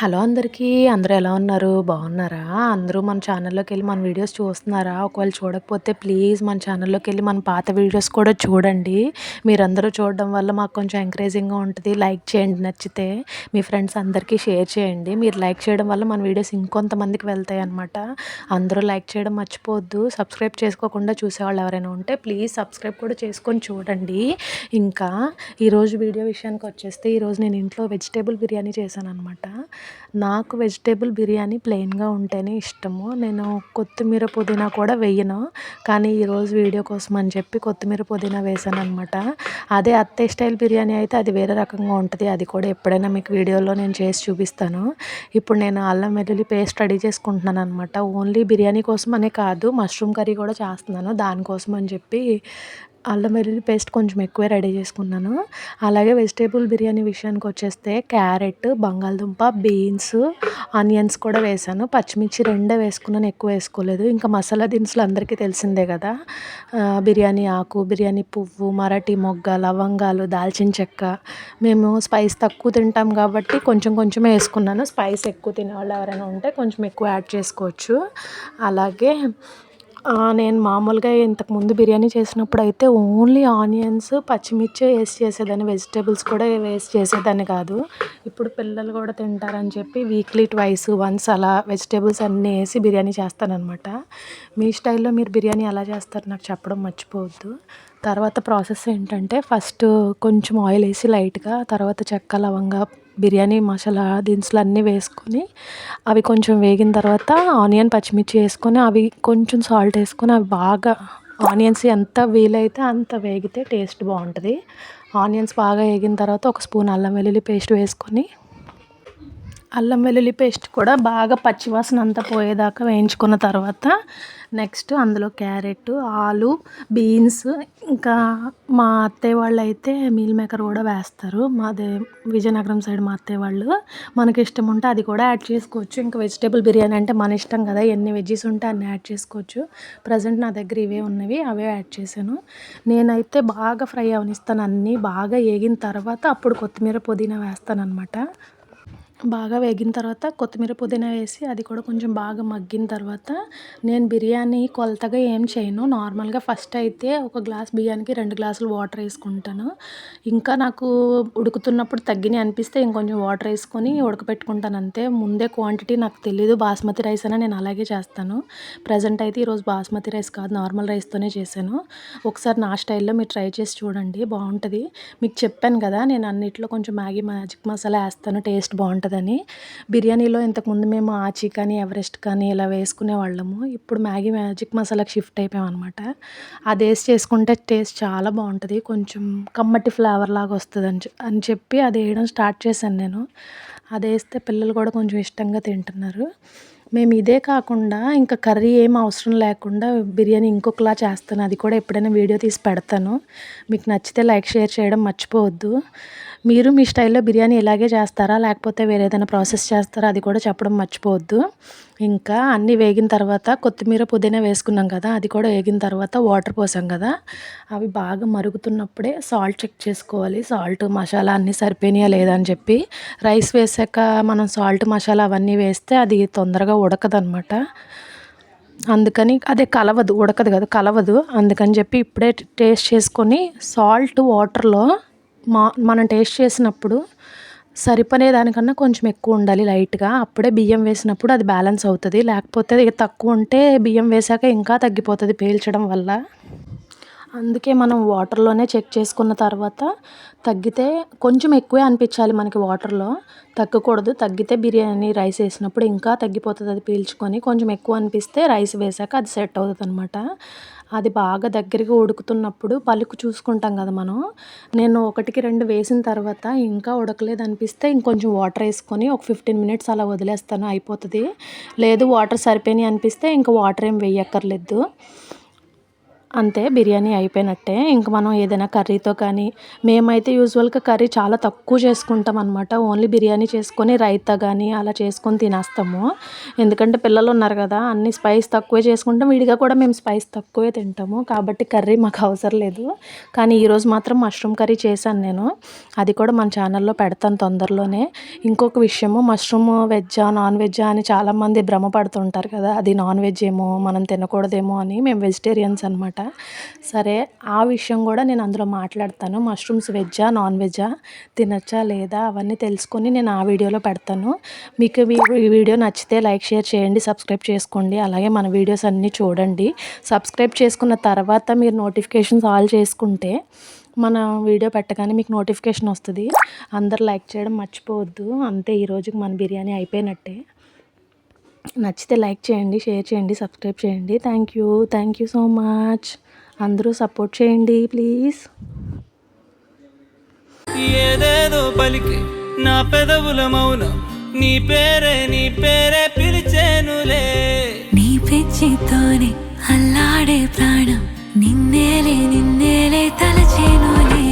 Hello అందరికీ అందరూ ఎలా ఉన్నారు? బాగున్నారా? అందరూ మన ఛానల్లోకి వెళ్ళి మన వీడియోస్ చూస్తున్నారా? ఒకవేళ చూడకపోతే ప్లీజ్ మన ఛానల్లోకి వెళ్ళి మన పాత వీడియోస్ కూడా చూడండి. మీరందరూ చూడడం వల్ల మాకు కొంచెం ఎంకరేజింగ్గా ఉంటుంది. లైక్ చేయండి నచ్చితే మీ ఫ్రెండ్స్ అందరికీ షేర్ చేయండి. మీరు లైక్ చేయడం వల్ల మన వీడియోస్ ఇంకొంతమందికి వెళ్తాయి అనమాట అందరూ లైక్ చేయడం మర్చిపోవద్దు. సబ్స్క్రైబ్ చేసుకోకుండా చూసేవాళ్ళు ఎవరైనా ఉంటే ప్లీజ్ సబ్స్క్రైబ్ కూడా చేసుకొని చూడండి. ఇంకా ఈరోజు వీడియో విషయానికి వచ్చేస్తే ఈరోజు నేను ఇంట్లో వెజిటేబుల్ బిర్యానీ చేశాను అనమాట నాకు వెజిటేబుల్ బిర్యానీ ప్లెయిన్గా ఉంటేనే ఇష్టము. నేను కొత్తిమీర పుదీనా కూడా వేయను. కానీ ఈరోజు వీడియో కోసం అని చెప్పి కొత్తిమీర పుదీనా వేసాను అనమాట అదే అత్తయ్య స్టైల్ బిర్యానీ అయితే అది వేరే రకంగా ఉంటుంది. అది కూడా ఎప్పుడైనా మీకు వీడియోలో నేను చేసి చూపిస్తాను. ఇప్పుడు నేను అల్లం వెల్లుల్లి పేస్ట్ రెడీ చేసుకుంటున్నాను అనమాట ఓన్లీ బిర్యానీ కోసం అనే కాదు మష్రూమ్ కర్రీ కూడా చేస్తున్నాను. దానికోసం అని చెప్పి అల్లం వెల్లుల్లి పేస్ట్ కొంచెం ఎక్కువే రెడీ చేసుకున్నాను. అలాగే వెజిటేబుల్ బిర్యానీ విషయానికి వచ్చేస్తే క్యారెట్ బంగాళదుంప బీన్స్ ఆనియన్స్ కూడా వేసాను పచ్చిమిర్చి రెండే వేసుకున్నాను ఎక్కువ వేసుకోలేదు. ఇంకా మసాలా దినుసులు అందరికీ తెలిసిందే కదా. బిర్యానీ ఆకు బిర్యానీ పువ్వు మరాఠీ మొగ్గ లవంగాలు దాల్చిన చెక్క. మేము స్పైస్ తక్కువ తింటాం కాబట్టి కొంచెం కొంచెం వేసుకున్నాను. స్పైస్ ఎక్కువ తినేవాళ్ళు ఎవరైనా ఉంటే కొంచెం ఎక్కువ యాడ్ చేసుకోవచ్చు. అలాగే నేను మామూలుగా ఇంతకుముందు బిర్యానీ చేసినప్పుడు అయితే ఓన్లీ ఆనియన్స్ పచ్చిమిర్చి వేసి చేసేదాన్ని. వెజిటేబుల్స్ కూడా వేసి చేసేదాన్ని కాదు. ఇప్పుడు పిల్లలు కూడా తింటారని చెప్పి వీక్లీ ట్వైస్ వన్స్ అలా వెజిటేబుల్స్ అన్నీ వేసి బిర్యానీ చేస్తానన్నమాట. మీ స్టైల్లో మీరు బిర్యానీ ఎలా చేస్తారు నాకు చెప్పడం మర్చిపోవద్దు. తర్వాత ప్రాసెస్ ఏంటంటే ఫస్ట్ కొంచెం ఆయిల్ వేసి లైట్గా తర్వాత చెక్క లవంగా బిర్యానీ మసాలా దినుసులు అన్నీ వేసుకొని అవి కొంచెం వేగిన తర్వాత ఆనియన్ పచ్చిమిర్చి వేసుకొని అవి కొంచెం సాల్ట్ వేసుకొని అవి బాగా ఆనియన్స్ ఎంత వీలైతే అంత వేగితే టేస్ట్ బాగుంటుంది. ఆనియన్స్ బాగా వేగిన తర్వాత ఒక స్పూన్ అల్లం వెల్లుల్లి పేస్ట్ వేసుకొని అల్లం వెల్లుల్లి పేస్ట్ కూడా బాగా పచ్చివాసన అంతా పోయేదాకా వేయించుకున్న తర్వాత నెక్స్ట్ అందులో క్యారెట్ ఆలు బీన్స్ ఇంకా మా అత్తయ్య వాళ్ళు అయితే మీల్ మేకర్ కూడా వేస్తారు. మాదే విజయనగరం సైడ్ మా అత్తయ్య వాళ్ళు. మనకి ఇష్టం ఉంటే అది కూడా యాడ్ చేసుకోవచ్చు. ఇంకా వెజిటేబుల్ బిర్యానీ అంటే మన ఇష్టం కదా ఎన్ని వెజ్జీస్ ఉంటే అన్ని యాడ్ చేసుకోవచ్చు. ప్రజెంట్ నా దగ్గర ఇవే ఉన్నవి అవే యాడ్ చేశాను. నేనైతే బాగా ఫ్రై అవనిస్తాను అన్నీ. బాగా వేగిన తర్వాత అప్పుడు కొత్తిమీర పుదీనా వేస్తాను అనమాట బాగా వేగిన తర్వాత కొత్తిమీర పుదీనా వేసి అది కూడా కొంచెం బాగా మగ్గిన తర్వాత నేను బిర్యానీ కొలతగా ఏం చేయను. నార్మల్గా ఫస్ట్ అయితే ఒక గ్లాస్ బియ్యానికి రెండు గ్లాసులు వాటర్ వేసుకుంటాను. ఇంకా నాకు ఉడుకుతున్నప్పుడు తగ్గినాయి అనిపిస్తే ఇంకొంచెం వాటర్ వేసుకొని ఉడకపెట్టుకుంటాను అంతే. ముందే క్వాంటిటీ నాకు తెలీదు. బాస్మతి రైస్ అని నేను అలాగే చేస్తాను. ప్రజెంట్ అయితే ఈరోజు బాస్మతి రైస్ కాదు నార్మల్ రైస్తోనే చేశాను. ఒకసారి నా స్టైల్లో మీరు ట్రై చేసి చూడండి. బాగుంటుంది. మీకు చెప్పాను కదా నేను అన్నిట్లో కొంచెం మ్యాగీ మ్యాజిక్ మసాలా వేస్తాను. టేస్ట్ బాగుంటుంది ఉంటుందని బిర్యానీలో ఇంతకుముందు మేము ఆచి కానీ ఎవరెస్ట్ కానీ ఇలా వేసుకునే వాళ్ళము. ఇప్పుడు మ్యాగీ మ్యాజిక్ మసాలాకి షిఫ్ట్ అయిపోయాం అనమాట అది వేసి చేసుకుంటే టేస్ట్ చాలా బాగుంటుంది. కొంచెం కమ్మటి ఫ్లేవర్ లాగా వస్తుంది అని అని చెప్పి అది వేయడం స్టార్ట్ చేశాను నేను. అది వేస్తే పిల్లలు కూడా కొంచెం ఇష్టంగా తింటున్నారు. మేము ఇదే కాకుండా ఇంకా కర్రీ ఏం అవసరం లేకుండా బిర్యానీ ఇంకొకలా చేస్తాను. అది కూడా ఎప్పుడైనా వీడియో తీసి పెడతాను. మీకు నచ్చితే లైక్ షేర్ చేయడం మర్చిపోవద్దు. మీరు మీ స్టైల్లో బిర్యానీ ఇలాగే చేస్తారా? లేకపోతే వేరేదైనా ప్రాసెస్ చేస్తారా? అది కూడా చెప్పడం మర్చిపోవద్దు. ఇంకా అన్నీ వేగిన తర్వాత కొత్తిమీర పుదీనా వేసుకున్నాం కదా అది కూడా వేగిన తర్వాత వాటర్ పోసాం కదా అవి బాగా మరుగుతున్నప్పుడే సాల్ట్ చెక్ చేసుకోవాలి. సాల్ట్ మసాలా అన్నీ సరిపోయినాయా లేదా అని చెప్పి రైస్ వేసాక మనం సాల్ట్ మసాలా అవన్నీ వేస్తే అది తొందరగా ఉడకదనమాట అందుకని అదే కలవదు ఉడకదు కదా కలవదు. అందుకని చెప్పి ఇప్పుడే టేస్ట్ చేసుకొని సాల్ట్ వాటర్లో మా మనం టేస్ట్ చేసినప్పుడు సరిపనే దానికన్నా కొంచెం ఎక్కువ ఉండాలి లైట్గా. అప్పుడే బియ్యం వేసినప్పుడు అది బ్యాలెన్స్ అవుతుంది. లేకపోతే తక్కువ ఉంటే బియ్యం వేసాక ఇంకా తగ్గిపోతుంది పేల్చడం వల్ల. అందుకే మనం వాటర్లోనే చెక్ చేసుకున్న తర్వాత తగ్గితే కొంచెం ఎక్కువే అనిపించాలి మనకి వాటర్లో. తగ్గకూడదు. తగ్గితే బిర్యానీ రైస్ వేసినప్పుడు ఇంకా తగ్గిపోతుంది అది పీల్చుకొని. కొంచెం ఎక్కువ అనిపిస్తే రైస్ వేసాక అది సెట్ అవుతుంది అనమాట అది బాగా దగ్గరికి ఉడుకుతున్నప్పుడు పలుకు చూసుకుంటాం కదా మనం. నేను ఒకటికి రెండు వేసిన తర్వాత ఇంకా ఉడకలేదు అనిపిస్తే ఇంకొంచెం వాటర్ వేసుకొని ఒక ఫిఫ్టీన్ మినిట్స్ అలా వదిలేస్తాను. అయిపోతుంది. లేదు వాటర్ సరిపోయినాయి అనిపిస్తే ఇంకా వాటర్ ఏం వేయక్కర్లేదు. అంతే బిర్యానీ అయిపోయినట్టే. ఇంక మనం ఏదైనా కర్రీతో కానీ మేమైతే యూజువల్గా కర్రీ చాలా తక్కువ చేసుకుంటాం అనమాట ఓన్లీ బిర్యానీ చేసుకొని రైతా కానీ అలా చేసుకొని తినేస్తాము. ఎందుకంటే పిల్లలు ఉన్నారు కదా అన్ని స్పైస్ తక్కువే చేసుకుంటాం. విడిగా కూడా మేము స్పైస్ తక్కువే తింటాము. కాబట్టి కర్రీ మాకు అవసరం లేదు. కానీ ఈరోజు మాత్రం మష్రూమ్ కర్రీ చేశాను నేను. అది కూడా మన ఛానల్లో పెడతాను తొందరలోనే. ఇంకొక విషయము మష్రూమ్ వెజ్జా నాన్ వెజ్జా అని చాలామంది భ్రమపడుతుంటారు కదా. అది నాన్ వెజ్ ఏమో మనం తినకూడదేమో అని. మేము వెజిటేరియన్స్ అనమాట సరే ఆ విషయం కూడా నేను అందులో మాట్లాడతాను. Mushrooms వెజ్జా non వెజ్జా? తినచ్చా లేదా? అవన్నీ తెలుసుకొని నేను ఆ వీడియోలో పెడతాను. మీకు ఈ వీడియో నచ్చితే లైక్ షేర్ చేయండి సబ్స్క్రైబ్ చేసుకోండి. అలాగే మన వీడియోస్ అన్నీ చూడండి. సబ్స్క్రైబ్ చేసుకున్న తర్వాత మీరు నోటిఫికేషన్స్ ఆల్ చేసుకుంటే మన వీడియో పెట్టగానే మీకు నోటిఫికేషన్ వస్తుంది. అందరు లైక్ చేయడం మర్చిపోవద్దు. అంతే ఈరోజుకి మన బిర్యానీ అయిపోయినట్టే. నచ్చితే లైక్ చేయండి షేర్ చేయండి సబ్స్క్రైబ్ చేయండి. Thank you thank you so much అందరూ సపోర్ట్ చేయండి ప్లీజ్ ఏదేదో పలికి నా పెదవుల మౌనం. నీ పేరే నీ పేరే పిలిచేనులే. నీ పిచ్చితోనే అల్లాడే ప్రాణం. నిన్నేలే నిన్నేలే తలచేనులే.